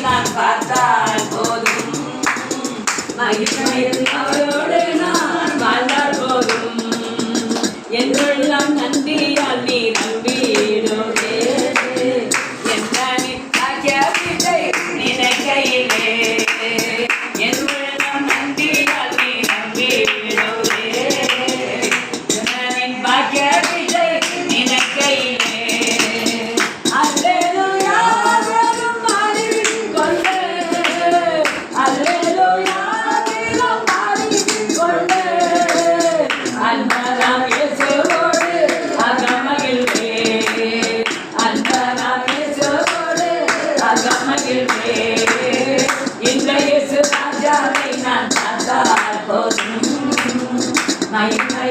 நான் பார்த்தால் போதும். மகிழ்ச்சி மகிழ்வே இந்த இயேசு ராஜாவை நான் பார்த்தால் போதும். மகிமை